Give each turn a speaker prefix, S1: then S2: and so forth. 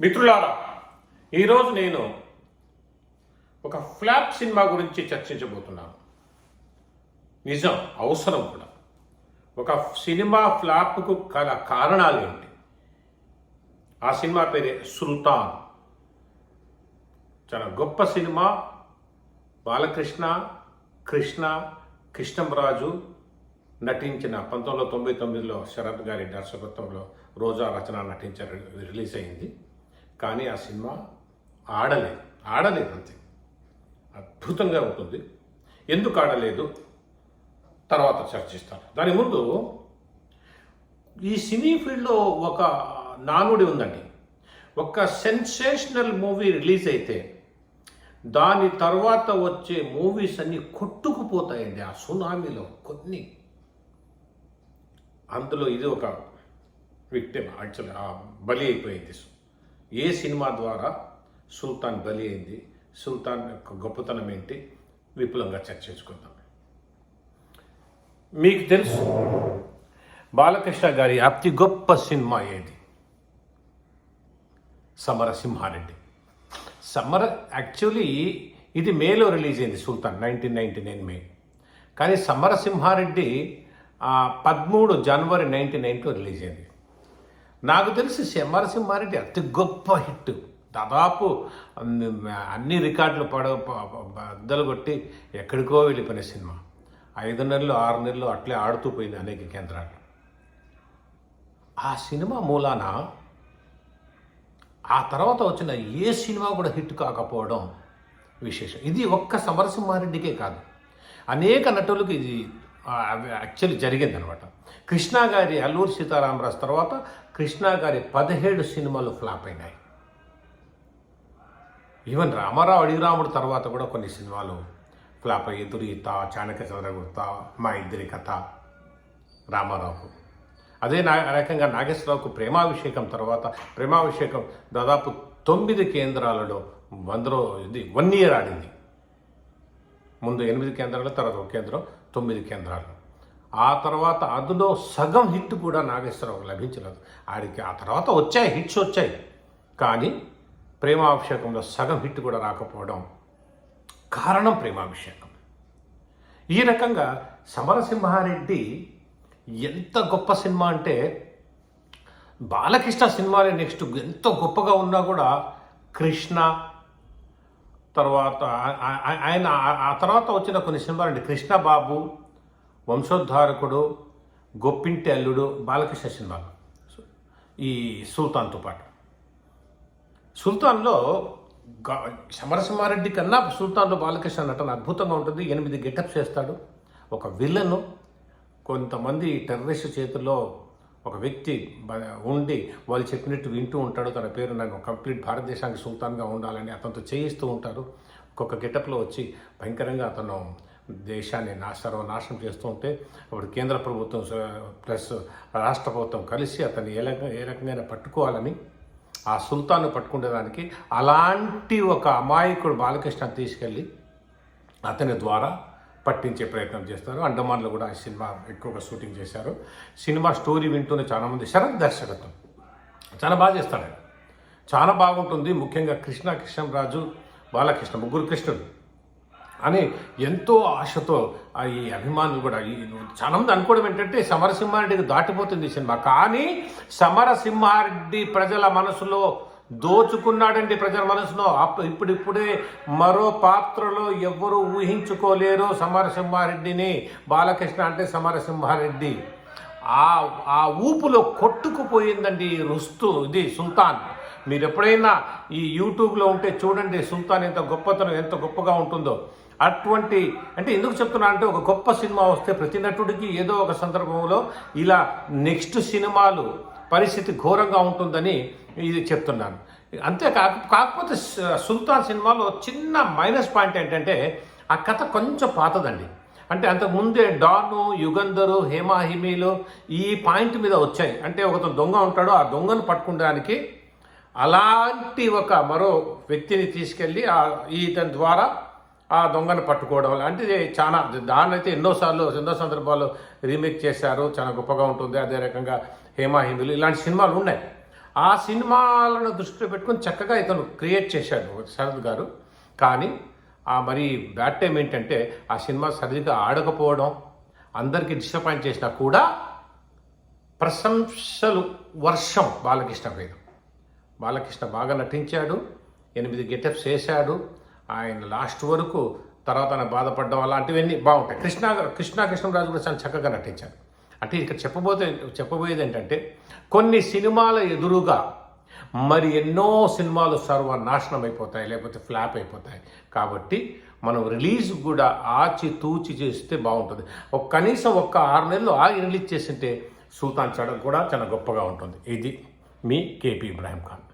S1: మిత్రులారా ఈరోజు నేను ఒక ఫ్లాప్ సినిమా గురించి చర్చించబోతున్నాను. నిజం అవసరం కూడా. ఒక సినిమా ఫ్లాప్కు కల కారణాలు ఏంటి? ఆ సినిమా పేరే సుల్తాన్. చాలా గొప్ప సినిమా. బాలకృష్ణ కృష్ణ కృష్ణంరాజు నటించిన పంతొమ్మిది వందల తొంభై తొమ్మిదిలో శరత్ గారి దర్శకత్వంలో రోజా రచన నటించారు రిలీజ్ అయింది. కానీ ఆ సినిమా ఆడలేదు. ఆడలేదు అంతే. అద్భుతంగా ఉంటుంది. ఎందుకు ఆడలేదు? తర్వాత చర్చిస్తారు దాని ముందు ఈ సినీ ఫీల్డ్లో ఒక నానుడి ఉందండి. ఒక సెన్సేషనల్ మూవీ రిలీజ్ అయితే దాని తర్వాత వచ్చే మూవీస్ అన్నీ కొట్టుకుపోతాయండి. ఆ సునామీలో కొన్ని. అందులో ఇది ఒక విక్టిమ్ యాక్చువల్లీ బలి అయిపోయింది. ఏ సినిమా ద్వారా సుల్తాన్ బలి అయింది సుల్తాన్ యొక్క గొప్పతనం ఏంటి విపులంగా చర్చించుకుందాం మీకు తెలుసు బాలకృష్ణ గారి అతి గొప్ప సినిమా ఏది? సమరసింహారెడ్డి. సమర యాక్చువల్లీ ఇది మేలో రిలీజ్ అయింది Sultan nineteen ninety nine May. కానీ సమరసింహారెడ్డి పదమూడు జనవరి నైన్టీన్ నైన్టీలో రిలీజ్ అయింది. నాకు తెలిసి సమరసింహారెడ్డి అతి గొప్ప హిట్. దాదాపు అన్ని- రికార్డులు పడ బద్దలు కొట్టి ఎక్కడికో వెళ్ళిపోయిన సినిమా. ఐదు నెలలు ఆరు నెలలు అట్లే ఆడుతూ పోయింది అనేక కేంద్రాలు. ఆ సినిమా మూలాన ఆ తర్వాత వచ్చిన ఏ సినిమా కూడా హిట్ కాకపోవడం విశేషం. ఇది ఒక్క సమరసింహారెడ్డికే కాదు. అనేక నటులకు ఇది యాక్చువల్లీ జరిగిందనమాట. కృష్ణ గారి అల్లూరి సీతారామరాజు తర్వాత కృష్ణ గారి పదిహేడు సినిమాలు ఫ్లాప్ అయినాయి. ఈవెన్ రామారావు అడిగిరాముడు తర్వాత కూడా కొన్ని సినిమాలు ఫ్లాప్ అయ్యి దురీత చాణక్య చంద్రగుప్త మా ఇద్దరి కథ రామారావుకు. అదే నా రకంగా నాగేశ్వరరావుకు ప్రేమాభిషేకం తర్వాత ప్రేమాభిషేకం దాదాపు తొమ్మిది కేంద్రాలలో వందలో ఇది వన్ ఇయర్ ఆడింది. ముందు ఎనిమిది కేంద్రాలు తర్వాత ఒక కేంద్రం తొమ్మిది కేంద్రాలు. ఆ తర్వాత అందులో సగం హిట్ కూడా నాగేశ్వరరావుకు లభించలేదు. ఆడికి ఆ తర్వాత వచ్చాయి హిట్స్ వచ్చాయి. కానీ ప్రేమాభిషేకంలో సగం హిట్ కూడా రాకపోవడం కారణం ప్రేమాభిషేకం. ఈ రకంగా సమరసింహారెడ్డి ఎంత గొప్ప సినిమా అంటే బాలకృష్ణ సినిమాలే నెక్స్ట్ ఎంతో గొప్పగా ఉన్నా కూడా కృష్ణ తర్వాత ఆయన ఆ- తర్వాత వచ్చిన కొన్ని సినిమాలు అండి కృష్ణబాబు వంశోద్ధారకుడు గొప్పింటి అల్లుడు బాలకృష్ణ సినిమాలు. ఈ సుల్తాన్తో పాటు. సుల్తాన్లో సమరసింహారెడ్డి కన్నా సుల్తాన్లో బాలకృష్ణ నటన అద్భుతంగా ఉంటుంది. ఎనిమిది గెటప్ చేస్తాడు ఒక విలను కొంతమంది టెర్రరిస్ట్ చేతుల్లో ఒక వ్యక్తి ఉండి వాళ్ళు చెప్పినట్టు వింటూ ఉంటాడు. తన పేరు నాకు కంప్లీట్ భారతదేశానికి సుల్తాన్గా ఉండాలని అతనితో చేయిస్తూ ఉంటారు. ఒక్కొక్క గెటప్లో వచ్చి భయంకరంగా అతను దేశాన్ని నాశనం సర్వనాశనం చేస్తూ ఉంటే అప్పుడు కేంద్ర ప్రభుత్వం ప్లస్ రాష్ట్ర ప్రభుత్వం కలిసి అతన్ని ఏ రకంగా ఏ రకంగా పట్టుకోవాలని ఆ సుల్తాన్ను పట్టుకునేదానికి అలాంటి ఒక అమాయకుడు బాలకృష్ణ తీసుకెళ్ళి అతని ద్వారా పట్టించే ప్రయత్నం చేస్తారు. అండమాన్లో కూడా సినిమా ఎక్కువగా షూటింగ్ చేశారు. సినిమా స్టోరీ వింటూనే చాలామంది శరత్ దర్శకత్వం. చాలా బాగా చేస్తాడు చాలా బాగుంటుంది. ముఖ్యంగా కృష్ణ కృష్ణరాజు బాలకృష్ణ ముగ్గురు కృష్ణుడు అని ఎంతో ఆశతో ఈ అభిమానులు కూడా ఈ చాలామంది అనుకోవడం ఏంటంటే సమరసింహారెడ్డికి దాటిపోతుంది ఈ సినిమా. కానీ సమరసింహారెడ్డి ప్రజల మనసులో దోచుకున్నాడండి ప్రజల మనసులో. అప్- ఇప్పుడిప్పుడే మరో పాత్రలో ఎవ్వరూ ఊహించుకోలేరు సమరసింహారెడ్డిని. బాలకృష్ణ అంటే సమరసింహారెడ్డి. ఆ ఆ ఊపులో కొట్టుకుపోయిందండి రుస్తు ఇది సుల్తాన్. మీరు ఎప్పుడైనా ఈ యూట్యూబ్లో ఉంటే చూడండి సుల్తాన్ ఎంత గొప్పతనం ఎంత గొప్పగా ఉంటుందో. అటువంటి అంటే ఎందుకు చెప్తున్నా అంటే ఒక గొప్ప సినిమా వస్తే ప్రతి నటుడికి ఏదో ఒక సందర్భంలో ఇలా నెక్స్ట్ సినిమాలు పరిస్థితి ఘోరంగా ఉంటుందని ఇది చెప్తున్నాను. అంతేకాక కాకపోతే సుల్తాన్ సినిమాలో చిన్న మైనస్ పాయింట్ ఏంటంటే ఆ కథ కొంచెం పాతదండి. అంటే అంతకుముందే డాను యుగంధరు హేమాహిమీలు ఈ పాయింట్ మీద వచ్చాయి. అంటే ఒకతను దొంగ ఉంటాడో ఆ దొంగను పట్టుకోవడానికి అలాంటి ఒక మరో వ్యక్తిని తీసుకెళ్ళి ఆ ఇతని ద్వారా ఆ దొంగను పట్టుకోవడం అంటే చాలా దాన్ని అయితే ఎన్నోసార్లు ఎన్నో సందర్భాల్లో రీమేక్ చేశారు. చాలా గొప్పగా ఉంటుంది. అదే రకంగా హేమాహిమీలు ఇలాంటి సినిమాలు ఉన్నాయి. ఆ సినిమాలను దృష్టిలో పెట్టుకొని చక్కగా ఇతను క్రియేట్ చేశాడు శరద్ గారు. కానీ ఆ మరి బ్యాడ్ టైం ఏంటంటే ఆ సినిమా సరిగ్గా ఆడకపోవడం అందరికీ డిసప్పాయింట్ చేసినా కూడా ప్రశంసలు వర్షం బాలకృష్ణ మీద బాలకృష్ణ బాగా నటించాడు ఎనిమిది గెటప్స్ వేశాడు. ఆయన లాస్ట్ వరకు తర్వాత ఆయన బాధపడడం అలాంటివన్నీ బాగుంటాయి. కృష్ణ కృష్ణ కృష్ణరాజు కూడా చాలా చక్కగా నటించాడు అంటే ఇక్కడ చెప్పబోతే చెప్పబోయేది ఏంటంటే కొన్ని సినిమాల ఎదురుగా మరి ఎన్నో సినిమాలు సర్వనాశనం అయిపోతాయి లేకపోతే ఫ్లాప్ అయిపోతాయి. కాబట్టి మనం రిలీజ్ కూడా ఆచి తూచి చేస్తే బాగుంటుంది. ఒక కనీసం ఒక్క ఆరు నెలలు ఆగి రిలీజ్ చేసింటే సుల్తాన్ చడం కూడా చాలా గొప్పగా ఉంటుంది. ఇది మీ కేపీ ఇబ్రాహిం ఖాన్.